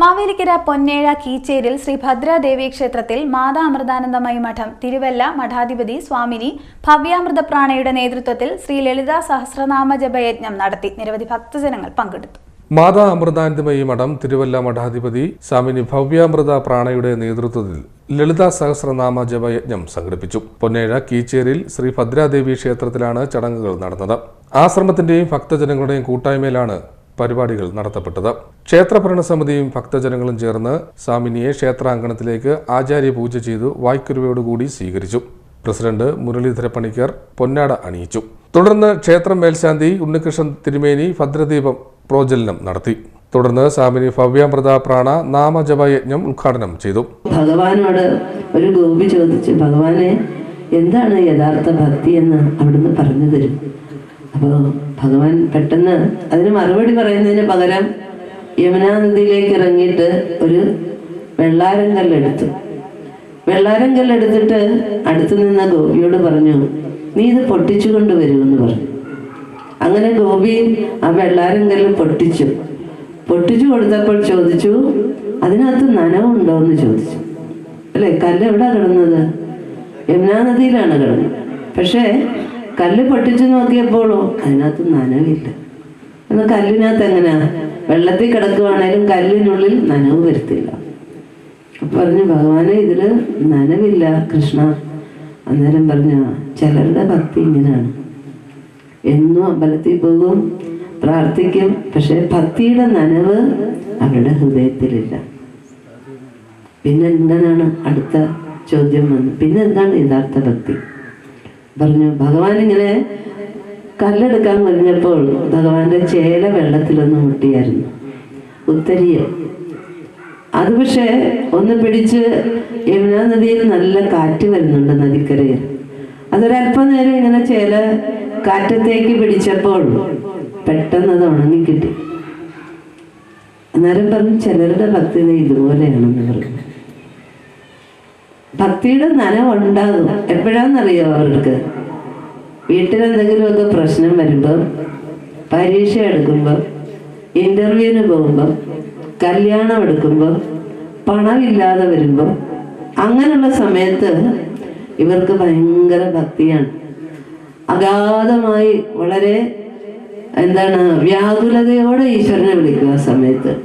മാവേലിക്കര പൊന്നേഴ കീച്ചേരിൽ ശ്രീ ഭദ്രാദേവി ക്ഷേത്രത്തിൽ മാതാ അമൃതാനന്ദമയി മഠം തിരുവല്ല മഠാധിപതി സ്വാമിനി ഭവ്യാമൃത പ്രാണയുടെ നേതൃത്വത്തിൽ ശ്രീ ലളിത സഹസ്രനാമ ജപയജ്ഞം നടത്തി. നിരവധി ഭക്തജനങ്ങൾ പങ്കെടുത്തു. മാതാ അമൃതാനന്ദമയി മഠം തിരുവല്ല മഠാധിപതി സ്വാമിനി ഭവ്യാമൃത പ്രാണയുടെ നേതൃത്വത്തിൽ ലളിത സഹസ്രനാമ ജപയജ്ഞം സംഘടിപ്പിച്ചു. പൊന്നേഴ കീച്ചേരിൽ ശ്രീ ഭദ്രാദേവി ക്ഷേത്രത്തിലാണ് ചടങ്ങുകൾ നടന്നത്. ആശ്രമത്തിന്റെയും ഭക്തജനങ്ങളുടെയും കൂട്ടായ്മയിലാണ് പരിപാടികൾ നടത്തപ്പെട്ടത്. ക്ഷേത്രഭരണ സമിതിയും ഭക്തജനങ്ങളും ചേർന്ന് സ്വാമിനിയെ ക്ഷേത്രാങ്കണത്തിലേക്ക് ആചാര്യ പൂജ ചെയ്തു വായ്ക്കുരുവയോടുകൂടി സ്വീകരിച്ചു. പ്രസിഡന്റ് മുരളീധര പണിക്കർ പൊന്നാട അണിയിച്ചു. തുടർന്ന് ക്ഷേത്രം മേൽശാന്തി ഉണ്ണികൃഷ്ണൻ തിരുമേനി ഭദ്രദീപം പ്രോജ്വലനം നടത്തി. തുടർന്ന് സ്വാമിനി ഭവ്യാമൃത പ്രാണ നാമജപയജ്ഞം ഉദ്ഘാടനം ചെയ്തു. ഭഗവാനോട് ഒരു ഗോപി ചോദിച്ചു ഭഗവാനെ എന്താണ് യഥാർത്ഥ ഭക്തി എന്ന് അവിടുന്ന് പറഞ്ഞു തരും? അപ്പോൾ ഭഗവാൻ പെട്ടെന്ന് അതിന് മറുപടി പറയുന്നതിന് പകരം യമുനാ നദിയിലേക്ക് ഇറങ്ങിയിട്ട് ഒരു വെള്ളാരം കല്ലെടുത്തു. വെള്ളാരം കല്ലെടുത്തിട്ട് അടുത്തു നിന്ന ഗോപിയോട് പറഞ്ഞു നീ ഇത് പൊട്ടിച്ചു കൊണ്ടുവരുമെന്ന് പറഞ്ഞു. അങ്ങനെ ഗോപി ആ വെള്ളാരം കല്ല് പൊട്ടിച്ചു. പൊട്ടിച്ചു കൊടുത്തപ്പോൾ ചോദിച്ചു അതിനകത്ത് നനവുണ്ടോ എന്ന് ചോദിച്ചു. അല്ലെ? കല്ല് എവിടെ കിടന്നത്? യമുനാ നദിയിലാണ് കിടന്നത്. പക്ഷേ കല്ല് പൊട്ടിച്ചു നോക്കിയപ്പോഴോ അതിനകത്ത് നനവില്ല. എന്നാൽ കല്ലിനകത്ത് എങ്ങനെയാ? വെള്ളത്തിൽ കിടക്കുവാണേലും കല്ലിനുള്ളിൽ നനവ് വരുത്തില്ല. പറഞ്ഞു ഭഗവാനെ ഇതിൽ നനവില്ല കൃഷ്ണ. അന്നേരം പറഞ്ഞ ചിലരുടെ ഭക്തി ഇങ്ങനെയാണ്. എന്നും അമ്പലത്തിൽ പോകും പ്രാർത്ഥിക്കും പക്ഷെ ഭക്തിയുടെ നനവ് അവരുടെ ഹൃദയത്തിലില്ല. പിന്നെ എന്തിനാണ് അടുത്ത ചോദ്യം വന്നത്? പിന്നെ എന്താണ് യഥാർത്ഥ ഭക്തി? പറഞ്ഞു ഭഗവാൻ ഇങ്ങനെ കല്ലെടുക്കാൻ പറഞ്ഞപ്പോൾ ഭഗവാന്റെ ചേല വെള്ളത്തിലൊന്ന് മുട്ടിയായിരുന്നു. ഉത്തരിയ അത് പക്ഷേ ഒന്ന് പിടിച്ച് യമുനാ നദിയിൽ നല്ല കാറ്റ് വരുന്നുണ്ട് നദിക്കരയിൽ. അതൊരല്പം നേരം ഇങ്ങനെ ചേല കാറ്റത്തേക്ക് പിടിച്ചപ്പോൾ പെട്ടെന്ന് അത് ഉണങ്ങിക്കിട്ടി. അന്നേരം പറഞ്ഞു ചിലരുടെ ഭക്തി ഇതുപോലെയാണെന്ന് പറഞ്ഞു. ഭക്തിയുടെ നനവുണ്ടാകും. എപ്പോഴാണെന്നറിയോ അവർക്ക്? വീട്ടിലെന്തെങ്കിലുമൊക്കെ പ്രശ്നം വരുമ്പോൾ പരീക്ഷ എടുക്കുമ്പോൾ ഇന്റർവ്യൂവിന് പോകുമ്പോൾ കല്യാണം എടുക്കുമ്പോൾ പണമില്ലാതെ വരുമ്പോൾ അങ്ങനെയുള്ള സമയത്ത് ഇവർക്ക് ഭയങ്കര ഭക്തിയാണ്. അഗാധമായി വളരെ എന്താണ് വ്യാകുലതയോടെ ഈശ്വരനെ വിളിക്കുക സമയത്ത്.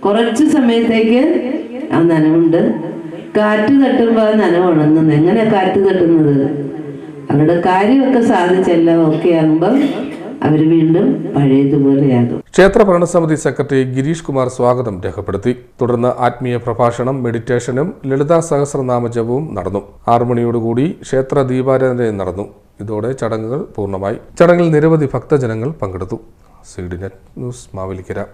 കുറച്ച് സമയത്തേക്ക് ആ നനവുണ്ട്. കാറ്റ് തട്ടുമ്പോൾ നന ഉണങ്ങുന്നത് എങ്ങനെ കാറ്റ് തട്ടുന്നത്? അവരുടെ കാര്യമൊക്കെ സാധിച്ചല്ല ഒക്കെ ആകുമ്പോൾ അവർ വീണ്ടും പഴയതുപോലെയാകും. ക്ഷേത്ര ഭരണസമിതി സെക്രട്ടറി ഗിരീഷ് കുമാർ സ്വാഗതം രേഖപ്പെടുത്തി. തുടർന്ന് ആത്മീയ പ്രഭാഷണം മെഡിറ്റേഷനും ലളിതാ സഹസ്രനാമ ജപവും നടന്നു. ആറു മണിയോടുകൂടി ക്ഷേത്ര ദീപാരാധനയും നടന്നു. ഇതോടെ ചടങ്ങുകൾ പൂർണമായി. ചടങ്ങിൽ നിരവധി ഭക്തജനങ്ങൾ പങ്കെടുത്തു. C news Mavelikara.